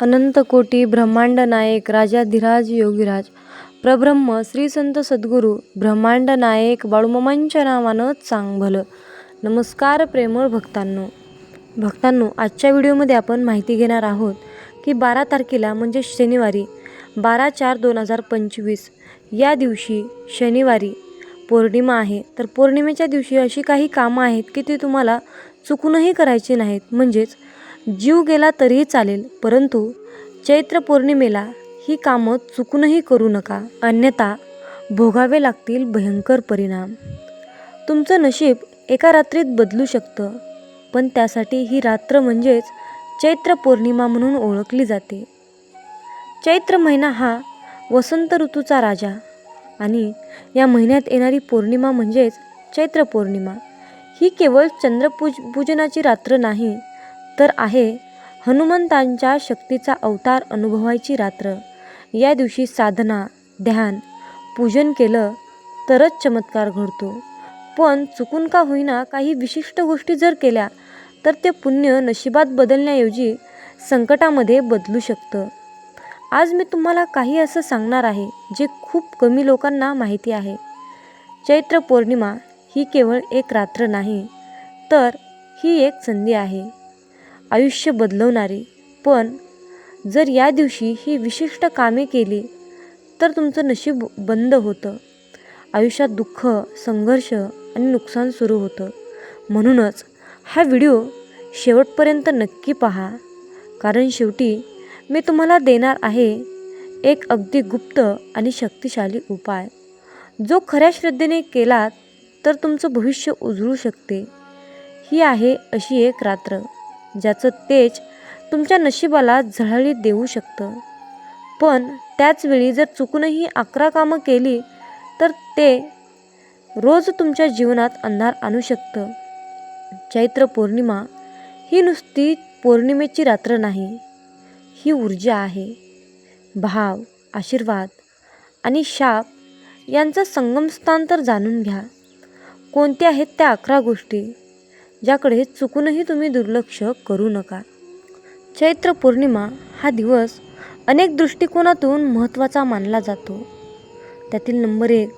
अनंतकोटी ब्रह्मांड नायक राजाधिराज योगीराज. प्रब्रह्म श्री संत सद्गुरू ब्रह्मांड नायक बाळूमामांच्या नावानं चांग भलं नमस्कार प्रेमळ भक्तांनो. भक्तांनो आजच्या व्हिडिओमध्ये आपण माहिती घेणार आहोत की बारा तारखेला म्हणजे शनिवारी बारा चार दोन हजार पंचवीस या दिवशी शनिवारी पौर्णिमा आहे. तर पौर्णिमेच्या दिवशी अशी काही कामं आहेत की ती तुम्हाला चुकूनही करायची नाहीत. म्हणजेच जीव गेला तरीही चालेल परंतु चैत्र पौर्णिमेला ही कामं चुकूनही करू नका. अन्यथा भोगावे लागतील भयंकर परिणाम. तुमचं नशीब एका रात्रीत बदलू शकतं पण त्यासाठी ही रात्र म्हणजेच चैत्र पौर्णिमा म्हणून ओळखली जाते. चैत्र महिना हा वसंत ऋतूचा राजा आणि या महिन्यात येणारी पौर्णिमा म्हणजेच चैत्र पौर्णिमा ही केवळ चंद्रपूज पूजनाची रात्र नाही तर आहे हनुमंतांच्या शक्तीचा अवतार अनुभवायची रात्र. या दिवशी साधना ध्यान पूजन केलं तरच चमत्कार घडतो. पण चुकून का होईना काही विशिष्ट गोष्टी जर केल्या तर ते पुण्य नशिबात बदलण्याऐवजी संकटामध्ये बदलू शकतं. आज मी तुम्हाला काही असं सांगणार आहे जे खूप कमी लोकांना माहिती आहे. चैत्र पौर्णिमा ही केवळ एक रात्र नाही तर ही एक संधी आहे. आयुष्य बदलवणारी. पण जर या दिवशी ही विशिष्ट कामे केली तर तुमचं नशीब बंद होतं. आयुष्यात दुःख संघर्ष आणि नुकसान सुरू होतं. म्हणूनच हा व्हिडिओ शेवटपर्यंत नक्की पहा. कारण शेवटी मी तुम्हाला देणार आहे एक अगदी गुप्त आणि शक्तिशाली उपाय. जो खऱ्या श्रद्धेने केलात तर तुमचं भविष्य उजळू शकते. ही आहे अशी एक रात्र. ज्याचं तेज तुमच्या नशिबाला झळाळी देऊ शकतं. पण त्याचवेळी जर चुकूनही अकरा कामं केली तर ते रोज तुमच्या जीवनात अंधार आणू शकतं. चैत्र पौर्णिमा ही नुसती पौर्णिमेची रात्र नाही ही ऊर्जा आहे. भाव आशीर्वाद आणि शाप यांचं संगमस्थान तर जाणून घ्या. कोणत्या आहेत त्या अकरा गोष्टी? ज्याकडे चुकूनही तुम्ही दुर्लक्ष करू नका. चैत्र पौर्णिमा हा दिवस अनेक दृष्टिकोनातून महत्त्वाचा मानला जातो. त्यातील नंबर एक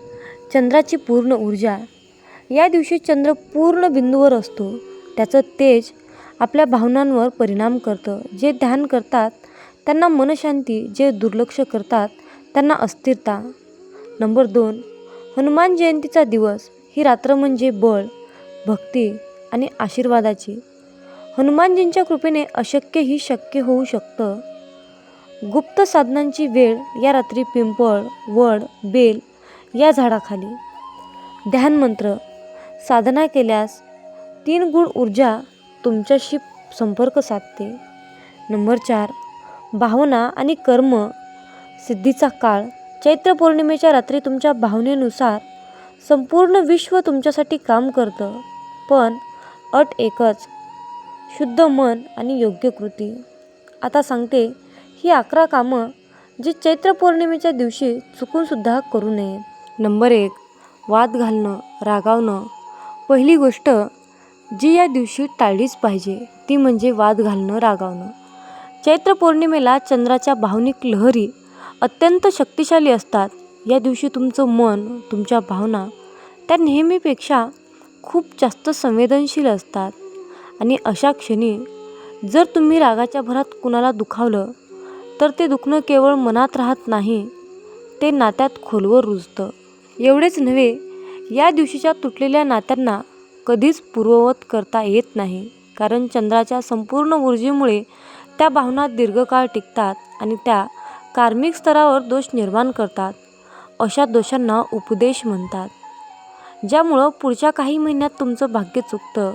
चंद्राची पूर्ण ऊर्जा. या दिवशी चंद्र पूर्ण बिंदूवर असतो. त्याचं तेज आपल्या भावनांवर परिणाम करतं. जे ध्यान करतात त्यांना मनशांती जे दुर्लक्ष करतात त्यांना अस्थिरता. नंबर दोन हनुमान जयंतीचा दिवस. ही रात्र म्हणजे बळ भक्ती. आणि आशीर्वादाची. हनुमानजींच्या कृपेने अशक्यही शक्य होऊ शकतं. गुप्त साधनांची वेळ या रात्री पिंपळ वड बेल या झाडाखाली. ध्यानमंत्र साधना केल्यास तीन गुण ऊर्जा तुमच्याशी संपर्क साधते. नंबर चार भावना आणि कर्म सिद्धीचा काळ. चैत्र पौर्णिमेच्या रात्री तुमच्या भावनेनुसार संपूर्ण विश्व तुमच्यासाठी काम करतं. पण अट एकच शुद्ध मन आणि योग्य कृती. आता सांगते ही अकरा कामं जी चैत्र पौर्णिमेच्या दिवशी चुकूनसुद्धा करू नये. नंबर एक वाद घालणं रागावणं. पहिली गोष्ट जी या दिवशी टाळलीच पाहिजे ती म्हणजे वाद घालणं रागावणं. चैत्र पौर्णिमेला चंद्राच्या भावनिक लहरी अत्यंत शक्तिशाली असतात. या दिवशी तुमचं मन तुमच्या भावना त्या नेहमीपेक्षा खूप जास्त संवेदनशील असतात. आणि अशा क्षणी जर तुम्ही रागाच्या भरात कुणाला दुखावलं तर ते दुखणं केवळ मनात राहत नाही ते नात्यात खोलवर रुजतं. एवढेच नव्हे या दिवशीच्या तुटलेल्या नात्यांना कधीच पूर्ववत करता येत नाही कारण चंद्राच्या संपूर्ण ऊर्जेमुळे त्या भावना दीर्घकाळ टिकतात आणि त्या कार्मिक स्तरावर दोष निर्माण करतात अशा दोषांना उपदेश म्हणतात. ज्यामुळं पुढच्या काही महिन्यात तुमचं भाग्य चुकतं.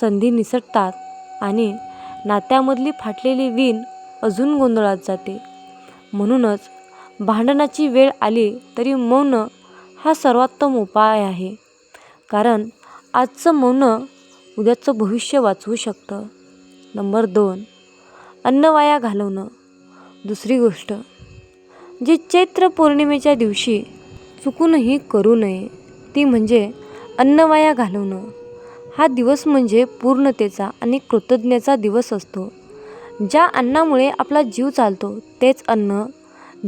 संधी निसटतात आणि नात्यामधली फाटलेली वीण अजून गोंधळात जाते. म्हणूनच भांडणाची वेळ आली तरी मौन हा सर्वोत्तम उपाय आहे. कारण आजचं मौन उद्याचं भविष्य वाचवू शकतं. नंबर दोन. अन्न वाया घालवणं. दुसरी गोष्ट. जी चैत्र पौर्णिमेच्या दिवशी चुकूनही करू नये. ती म्हणजे अन्न वाया घालवणं. हा दिवस म्हणजे पूर्णतेचा आणि कृतज्ञतेचा दिवस असतो. ज्या अन्नामुळे आपला जीव चालतो तेच अन्न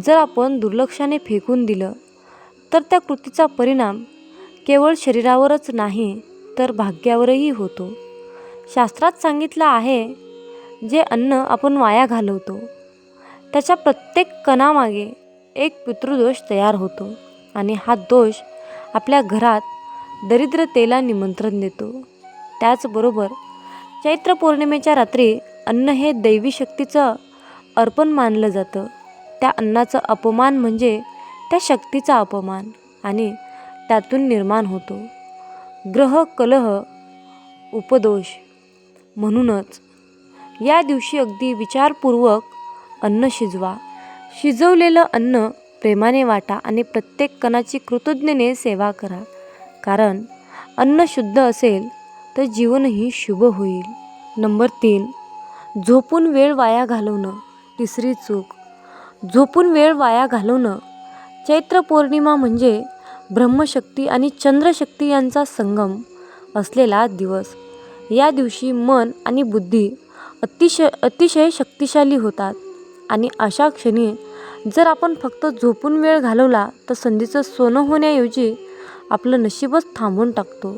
जर आपण दुर्लक्षाने फेकून दिलं तर त्या कृतीचा परिणाम केवळ शरीरावरच नाही तर भाग्यावरही होतो. शास्त्रात सांगितलं आहे जे अन्न आपण वाया घालवतो त्याच्या प्रत्येक कणामागे एक पितृदोष तयार होतो आणि हा दोष आपल्या घरात दरिद्रतेला निमंत्रण देतो. त्याचबरोबर चैत्र पौर्णिमेच्या रात्री अन्न हे दैवी शक्तीचं अर्पण मानलं जातं. त्या अन्नाचं अपमान म्हणजे त्या शक्तीचा अपमान आणि त्यातून निर्माण होतो. ग्रह कलह उपदोष म्हणूनच या दिवशी अगदी विचारपूर्वक अन्न शिजवा. शिजवलेलं अन्न प्रेमाने वाटा आणि प्रत्येक कणाची कृतज्ञने सेवा करा. कारण अन्न शुद्ध असेल तर जीवनही शुभ होईल. नंबर तीन झोपून वेळ वाया घालवणं. तिसरी चूक झोपून वेळ वाया घालवणं. चैत्र पौर्णिमा म्हणजे ब्रह्मशक्ती आणि चंद्रशक्ती यांचा संगम असलेला दिवस. या दिवशी मन आणि बुद्धी अतिशय अतिशय शक्तिशाली होतात आणि अशा क्षणी जर आपण फक्त झोपून वेळ घालवला तर संधीचं सोनं होण्याऐवजी आपलं नशीबच थांबून टाकतो.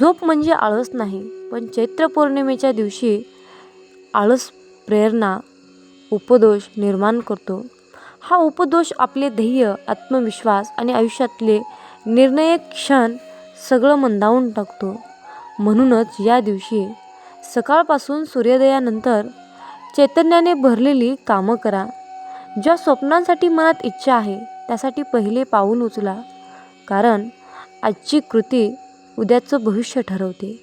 झोप म्हणजे आळस नाही पण चैत्र पौर्णिमेच्या दिवशी आळस प्रेरणा उपदोष निर्माण करतो. हा उपदोष आपले ध्येय आत्मविश्वास आणि आयुष्यातले निर्णय क्षण सगळं मंदावून टाकतो. म्हणूनच या दिवशी सकाळपासून सूर्योदयानंतर चैतन्याने भरलेली कामं करा. ज्या स्वप्नांसाठी मनात इच्छा आहे त्यासाठी पहिले पाऊल उचला. कारण आजची कृती उद्याचं भविष्य ठरवते.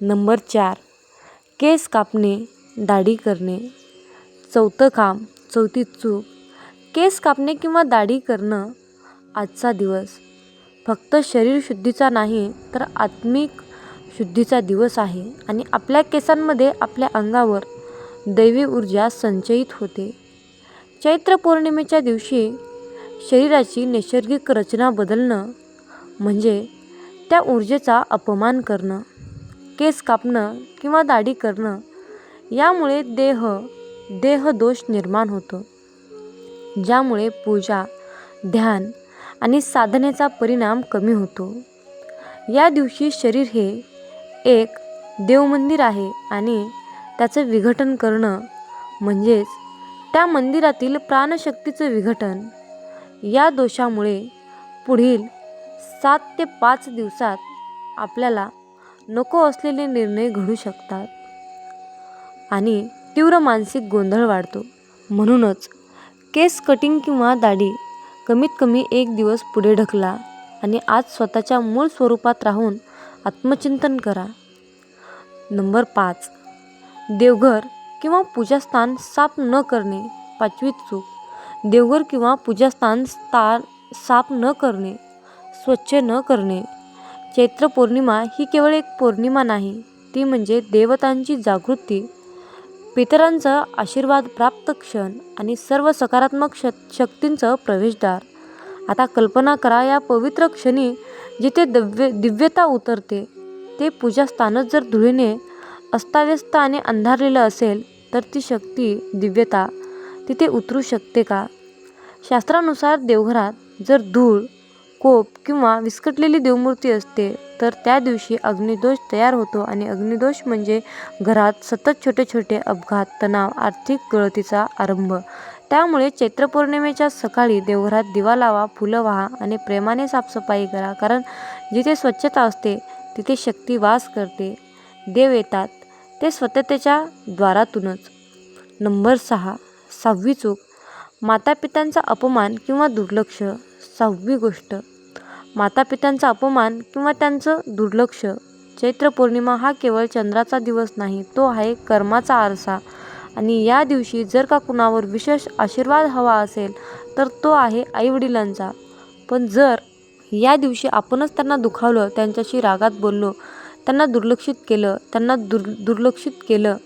नंबर चार. केस कापणे दाढी करणे. चौथं काम चौथी चूक. केस कापणे किंवा दाढी करणं आजचा दिवस. फक्त शरीर शुद्धीचा नाही तर आत्मिक शुद्धीचा दिवस आहे आणि आपल्या केसांमध्ये आपल्या अंगावर दैवी ऊर्जा संचयित होते. चैत्र पौर्णिमेच्या दिवशी शरीराची नैसर्गिक रचना बदलणं म्हणजे त्या ऊर्जेचा अपमान करणं केस कापणं किंवा दाढी करणं यामुळे देह देहदोष निर्माण होतो. ज्यामुळे पूजा ध्यान आणि साधनेचा परिणाम कमी होतो. या दिवशी शरीर हे एक देवमंदिर आहे आणि त्याचं विघटन करणं म्हणजेच त्या मंदिरातील प्राणशक्तीचं विघटन. या दोषामुळे पुढील सात ते पाच दिवसात आपल्याला नको असलेले निर्णय घडू शकतात आणि तीव्र मानसिक गोंधळ वाढतो. म्हणूनच केस कटिंग किंवा दाढी कमीत कमी एक दिवस पुढे ढकला आणि आज स्वतःच्या मूळ स्वरूपात राहून आत्मचिंतन करा. नंबर पाच. देवघर किंवा पूजास्थान साफ न करणे पाचवी चूक. देवघर किंवा पूजास्थान स्थान साफ न करणे स्वच्छ न करणे. चैत्र पौर्णिमा ही केवळ एक पौर्णिमा नाही ती म्हणजे देवतांची जागृती. पितरांचा आशीर्वाद प्राप्त क्षण आणि सर्व सकारात्मक श शक्तींचं प्रवेशद्वार. आता कल्पना करा या पवित्र क्षणी जिथे दिव्य दिव्यता उतरते ते पूजास्थानच जर धुळीने अस्ताव्यस्त आणि अंधारलेलं असेल तर ती शक्ती दिव्यता तिथे उतरू शकते का? शास्त्रानुसार देवघरात जर धूळ कोप किंवा विस्कटलेली देवमूर्ती असते तर त्या दिवशी अग्निदोष तयार होतो आणि अग्निदोष म्हणजे घरात सतत छोटे छोटे अपघात तणाव आर्थिक गळतीचा आरंभ. त्यामुळे चैत्र पौर्णिमेच्या सकाळी देवघरात दिवा लावा फुलं वाहा आणि प्रेमाने साफसफाई करा कारण जिथे स्वच्छता असते तिथे शक्ती वास करते. देव येतात. ते स्वच्छतेच्या द्वारातूनच. नंबर सहा सहावी चूक. मातापित्यांचा अपमान किंवा दुर्लक्ष. सहावी गोष्ट. मातापित्यांचा अपमान किंवा त्यांचं दुर्लक्ष. चैत्र पौर्णिमा हा केवळ चंद्राचा दिवस नाही तो आहे कर्माचा आरसा. आणि या दिवशी जर का कुणावर विशेष आशीर्वाद हवा असेल तर तो आहे आईवडिलांचा. पण जर या दिवशी आपणच त्यांना दुखावलं त्यांच्याशी रागात बोललो त्यांना दुर्लक्षित केलं त्यांना दुर् दुर्लक्षित केलं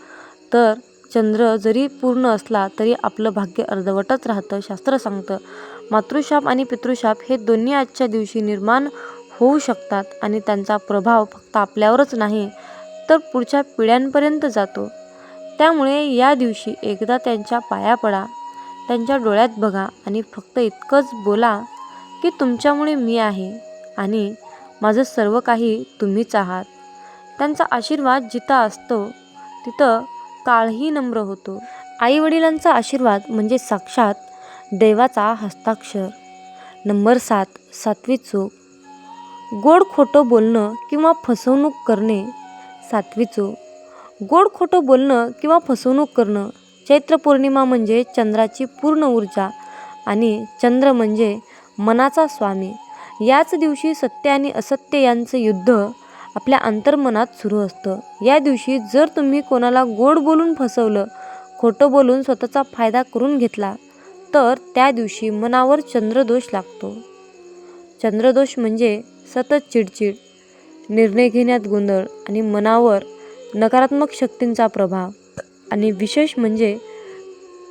तर चंद्र जरी पूर्ण असला तरी आपलं भाग्य अर्धवटच राहतं शास्त्र सांगतं. मातृशाप आणि पितृशाप हे दोन्ही आजच्या दिवशी निर्माण होऊ शकतात आणि त्यांचा प्रभाव फक्त आपल्यावरच नाही तर पुढच्या पिढ्यांपर्यंत जातो. त्यामुळे या दिवशी एकदा त्यांच्या पाया पडा त्यांच्या डोळ्यात बघा आणि फक्त इतकंच बोला की तुमच्यामुळे मी आहे आणि माझं सर्व काही तुम्हीच आहात. त्यांचा आशीर्वाद जिथं असतो तिथं काळही नम्र होतो. आईवडिलांचा आशीर्वाद म्हणजे साक्षात देवाचा हस्ताक्षर. नंबर सात सातवी चूक. गोड खोटं बोलणं किंवा फसवणूक करणे सातवी चूक. गोड खोटं बोलणं किंवा फसवणूक करणं चैत्र पौर्णिमा म्हणजे चंद्राची पूर्ण ऊर्जा आणि चंद्र म्हणजे मनाचा स्वामी. याच दिवशी सत्य आणि असत्य यांचं युद्ध आपल्या अंतर्मनात सुरू असतं. या दिवशी जर तुम्ही कोणाला गोड बोलून फसवलं खोटं बोलून स्वतःचा फायदा करून घेतला तर त्या दिवशी मनावर चंद्रदोष लागतो. चंद्रदोष म्हणजे सतत चिडचिड निर्णय घेण्यात गोंधळ आणि मनावर नकारात्मक शक्तींचा प्रभाव. आणि विशेष म्हणजे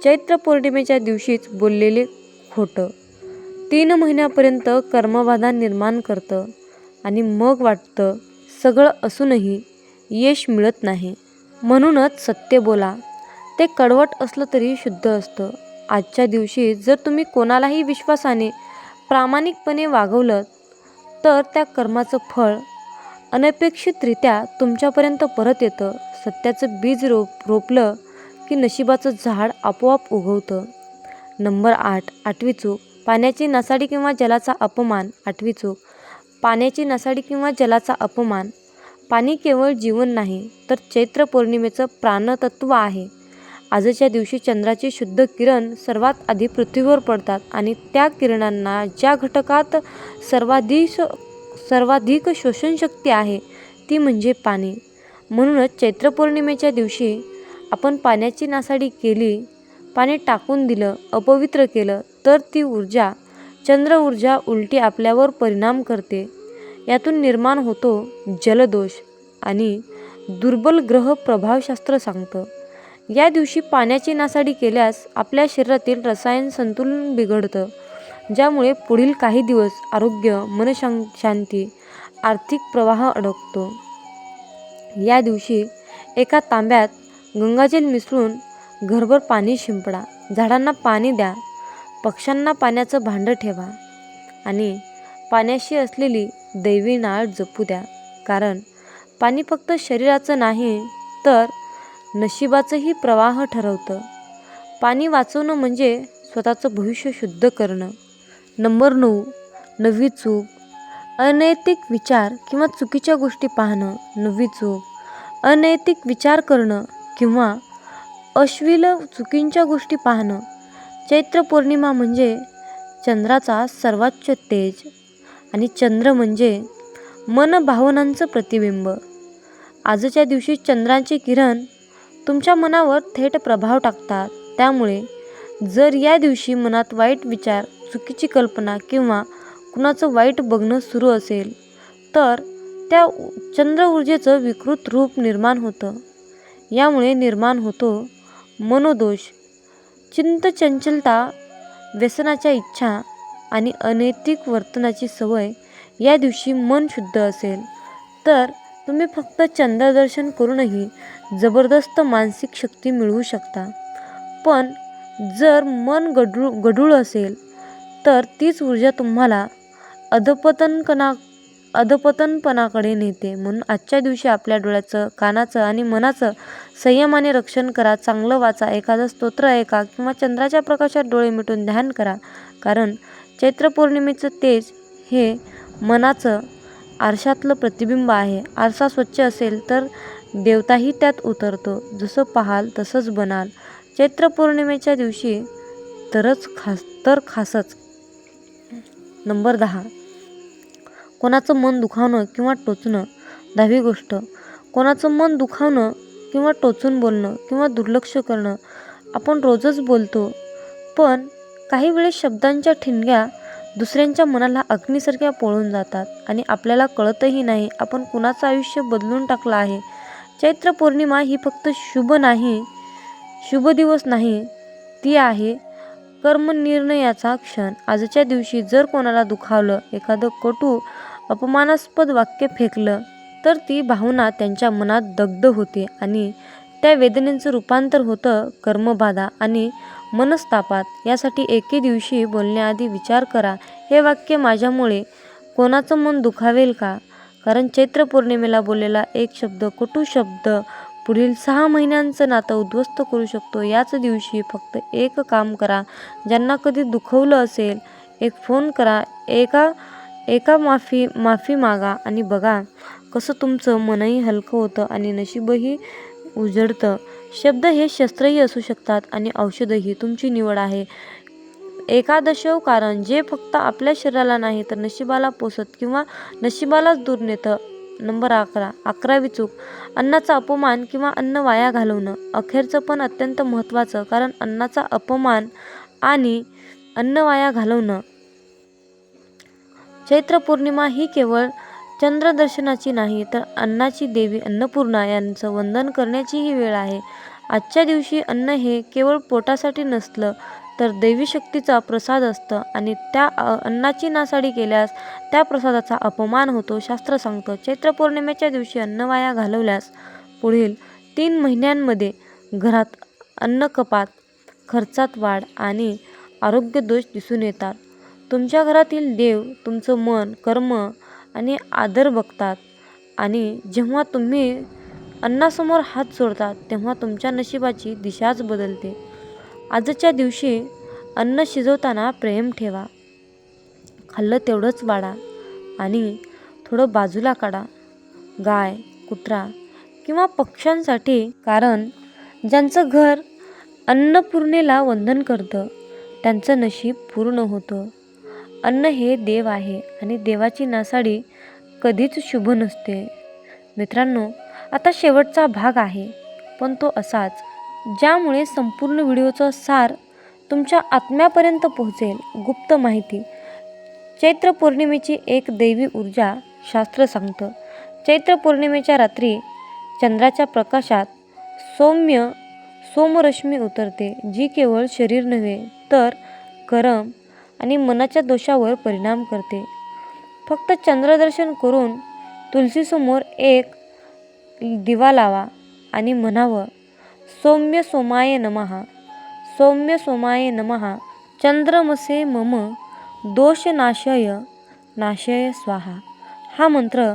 चैत्र पौर्णिमेच्या दिवशीच बोललेले खोटं. तीन महिन्यापर्यंत कर्मबाधा निर्माण करतं आणि मग वाटतं सगळं असूनही यश मिळत नाही. म्हणूनच सत्य बोला. ते कडवट असलं तरी शुद्ध असतं. आजच्या दिवशी जर तुम्ही कोणालाही विश्वासाने प्रामाणिकपणे वागवलं तर त्या कर्माचं फळ अनपेक्षितरित्या तुमच्यापर्यंत परत येतं. सत्याचं बीज रोप रोपलं की नशिबाचं झाड आपोआप उगवतं. नंबर आठ आठवी चूक. पाण्याची नासाडी किंवा जलाचा अपमान. आठवी चूक. पाण्याची नसाडी किंवा जलाचा अपमान. पाणी केवळ जीवन नाही तर चैत्र पौर्णिमेचं प्राणतत्व आहे. आजच्या दिवशी चंद्राचे शुद्ध किरण सर्वात आधी पृथ्वीवर पडतात आणि त्या किरणांना ज्या घटकात सर्वाधिक सर्वाधिक शोषणशक्ती आहे ती म्हणजे पाणी. म्हणूनच चैत्र पौर्णिमेच्या दिवशी आपण पाण्याची नासाडी केली पाणी टाकून दिलं अपवित्र केलं तर ती ऊर्जा चंद्र ऊर्जा उलटी आपल्यावर परिणाम करते. यातून निर्माण होतो जलदोष आणि दुर्बल ग्रह प्रभावशास्त्र सांगतं. या दिवशी पाण्याची नासाडी केल्यास आपल्या शरीरातील रसायन संतुलन बिघडतं ज्यामुळे पुढील काही दिवस आरोग्य मनशां शांती आर्थिक प्रवाह अडकतो. या दिवशी एका तांब्यात गंगाजल मिसळून घरभर पाणी शिंपडा. झाडांना पाणी द्या. पक्ष्यांना पाण्याचं भांडं ठेवा आणि पाण्याशी असलेली दैवी नाळ जपू द्या. कारण पाणी फक्त शरीराचं नाही तर नशिबाचंही प्रवाह ठरवतं. पाणी वाचवणं म्हणजे स्वतःचं भविष्य शुद्ध करणं. नंबर नऊ नवी चूक. अनैतिक विचार किंवा चुकीच्या गोष्टी पाहणं नवी चूक. अनैतिक विचार करणं किंवा अश्लील चुकींच्या गोष्टी पाहणं चैत्र पौर्णिमा म्हणजे चंद्राचा सर्वोच्च तेज आणि चंद्र म्हणजे मन भावनांचं प्रतिबिंब. आजच्या दिवशी चंद्राचे किरण तुमच्या मनावर थेट प्रभाव टाकतात. त्यामुळे जर या दिवशी मनात वाईट विचार चुकीची कल्पना किंवा कुणाचं वाईट बघणं सुरू असेल तर त्या चंद्र ऊर्जेचं विकृत रूप निर्माण होतं. यामुळे निर्माण होतो मनोदोष. चिंतचंचलता व्यसनाच्या इच्छा आणि अनैतिक वर्तनाची सवय या दिवशी मन शुद्ध असेल. तर तुम्ही फक्त चंद्रदर्शन करूनही जबरदस्त मानसिक शक्ती मिळवू शकता. पण जर मन गढूळ गढूळ असेल तर तीच ऊर्जा तुम्हाला अधपतनकना अधपतनपणाकडे नेते. म्हणून आजच्या दिवशी आपल्या डोळ्याचं कानाचं आणि मनाचं संयमाने रक्षण करा चांगलं वाचा एखादं स्तोत्र ऐका किंवा चंद्राच्या प्रकाशात डोळे मिटून ध्यान करा. कारण चैत्र पौर्णिमेचं तेज हे मनाचं आरशातलं प्रतिबिंब आहे. आरसा स्वच्छ असेल तर देवताही त्यात उतरतो. जसं पाहाल तसंच बनाल. चैत्र पौर्णिमेच्या दिवशी तरच खास तर खासच. नंबर दहा. कोणाचं मन दुखावणं किंवा टोचणं दहावी गोष्ट. कोणाचं मन दुखावणं किंवा टोचून बोलणं किंवा दुर्लक्ष करणं आपण रोजच बोलतो. पण काही वेळेस शब्दांच्या ठिणग्या दुसऱ्यांच्या मनाला अग्नीसारख्या पळून जातात आणि आपल्याला कळतही नाही आपण कुणाचं आयुष्य बदलून टाकलं आहे. चैत्र पौर्णिमा ही फक्त शुभ नाही शुभ दिवस नाही ती आहे कर्मनिर्णयाचा क्षण. आजच्या दिवशी जर कोणाला दुखावलं एखादं कटू अपमानास्पद वाक्य फेकलं तर ती भावना त्यांच्या मनात दग्ध होते आणि त्या वेदनेचं रूपांतर होतं कर्मबाधा आणि मनस्तापात. यासाठी एके दिवशी बोलण्याआधी विचार करा हे वाक्य माझ्यामुळे कोणाचं मन दुखावेल का? कारण चैत्र पौर्णिमेला बोललेला एक शब्द कटू शब्द? पुढील सहा महिन्यांचं नातं उद्ध्वस्त करू शकतो. याच दिवशी फक्त एक काम करा ज्यांना कधी दुखवलं असेल एक फोन करा एका एका माफी माफी मागा आणि बघा कसं तुमचं मनही हलकं होतं आणि नशीबही उजळतं शब्द हे शस्त्रही असू शकतात आणि औषधही तुमची निवड आहे. एकादशव कारण जे फक्त आपल्या शरीराला नाही तर नशिबाला पोसत किंवा नशिबालाच दूर नेतं. नंबर अकरा अकरावी चूक. अन्नाचा अपमान किंवा अन्न वाया घालवणं. अखेरचं पण अत्यंत महत्त्वाचं कारण अन्नाचा अपमान आणि अन्न वाया घालवणं. चैत्र पौर्णिमा ही केवळ चंद्रदर्शनाची नाही तर अन्नाची देवी अन्नपूर्णा यांचं वंदन करण्याचीही वेळ आहे. आजच्या दिवशी अन्न हे केवळ पोटासाठी नसलं तर दैवी शक्तीचा प्रसाद असतं आणि त्या अन्नाची नासाडी केल्यास त्या प्रसादाचा अपमान होतो शास्त्र सांगतं. चैत्र पौर्णिमेच्या दिवशी अन्न वाया घालवल्यास पुढील तीन महिन्यांमध्ये घरात अन्नकपात खर्चात वाढ आणि आरोग्य दोष दिसून येतात. तुमच्या घरातील देव तुमचं मन कर्म आणि आदर बघतात आणि जेव्हा तुम्ही अन्नासमोर हात सोडतात तेव्हा तुमच्या नशिबाची दिशाच बदलते. आजच्या दिवशी अन्न शिजवताना प्रेम ठेवा. खाल्लं तेवढंच वाढा आणि थोडं बाजूला काढा. गाय कुत्रा किंवा पक्ष्यांसाठी कारण ज्यांचं घर अन्नपूर्णेला वंदन करतं त्यांचं नशीब पूर्ण होतं. अन्न हे देव आहे आणि देवाची नासाडी कधीच शुभ नसते. मित्रांनो आता शेवटचा भाग आहे पण तो असाच ज्यामुळे संपूर्ण व्हिडिओचा सार तुमच्या आत्म्यापर्यंत पोहोचेल गुप्त माहिती. चैत्र पौर्णिमेची एक दैवी ऊर्जा शास्त्र सांगतं. चैत्र पौर्णिमेच्या रात्री चंद्राच्या प्रकाशात सौम्य सोमरश्मी उतरते जी केवळ शरीर नव्हे तर करम आणि मनाच्या दोषावर परिणाम करते. फक्त चंद्रदर्शन करून तुलसीसमोर एक दिवा लावा आणि म्हणावं सौम्य सोमाय नमः सौम्य सोमाय नमः चंद्रमसे मम दोषनाशय नाशय स्वाहा. हा मंत्र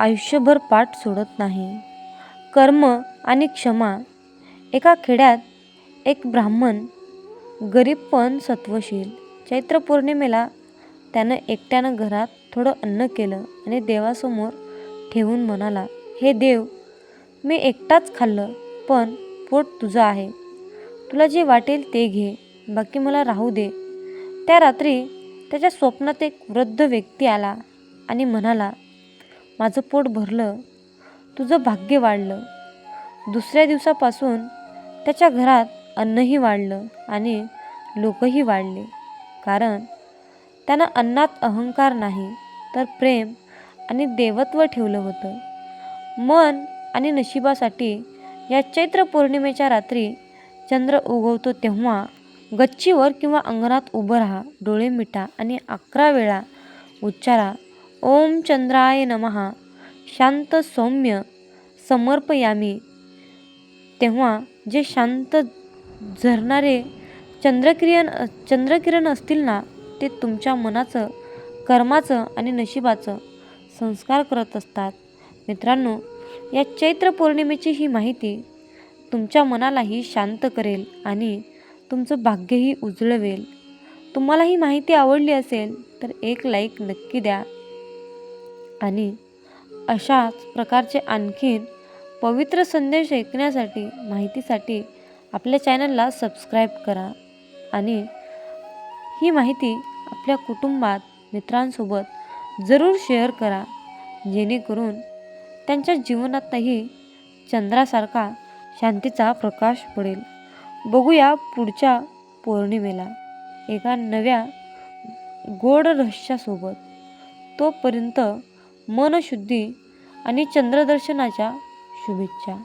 आयुष्यभर पाठ सोडत नाही. कर्म आणि क्षमा एका खेड्यात एक ब्राह्मण गरीब पण सत्वशील. चैत्र पौर्णिमेला त्यानं एकट्यानं घरात थोडं अन्न केलं आणि देवासमोर ठेवून म्हणाला हे देव मी एकटाच खाल्लं पण पोट तुझं आहे. तुला जे वाटेल ते घे बाकी मला राहू दे. त्या रात्री त्याच्या स्वप्नात एक वृद्ध व्यक्ती आला आणि म्हणाला माझं पोट भरलं तुझं भाग्य वाढलं. दुसऱ्या दिवसापासून त्याच्या घरात अन्नही वाढलं आणि लोकही वाढले. कारण त्यांना अन्नात अहंकार नाही तर प्रेम आणि देवत्व ठेवलं होतं. मन आणि नशिबासाठी या चैत्र पौर्णिमेच्या रात्री चंद्र उगवतो तेव्हा गच्चीवर किंवा अंगणात उभं राहा डोळे मिटा आणि अकरा वेळा उच्चारा ओम चंद्राय नमः शांत सौम्य समर्पयामी. तेव्हा जे शांत झरणारे चंद्रकिरण चंद्रकिरण असतील ना ते तुमच्या मनाचं कर्माचं आणि नशिबाचं संस्कार करत असतात. मित्रांनो या चैत्र पौर्णिमेची ही माहिती तुमच्या मनालाही शांत करेल आणि तुमचं भाग्यही उजळवेल. तुम्हाला ही माहिती आवडली असेल तर एक लाईक नक्की द्या. आणि अशाच प्रकारचे आणखीन पवित्र संदेश ऐकण्यासाठी माहितीसाठी आपल्या चॅनलला सबस्क्राईब करा. आणि ही माहिती आपल्या कुटुंबात मित्रांसोबत जरूर शेअर करा जेणेकरून त्यांच्या जीवनातही चंद्रासारखा शांतीचा प्रकाश पडेल. बघूया पुढच्या पौर्णिमेला एका नव्या गोड रहस्यासोबत. तोपर्यंत मनशुद्धी आणि चंद्रदर्शनाच्या शुभेच्छा.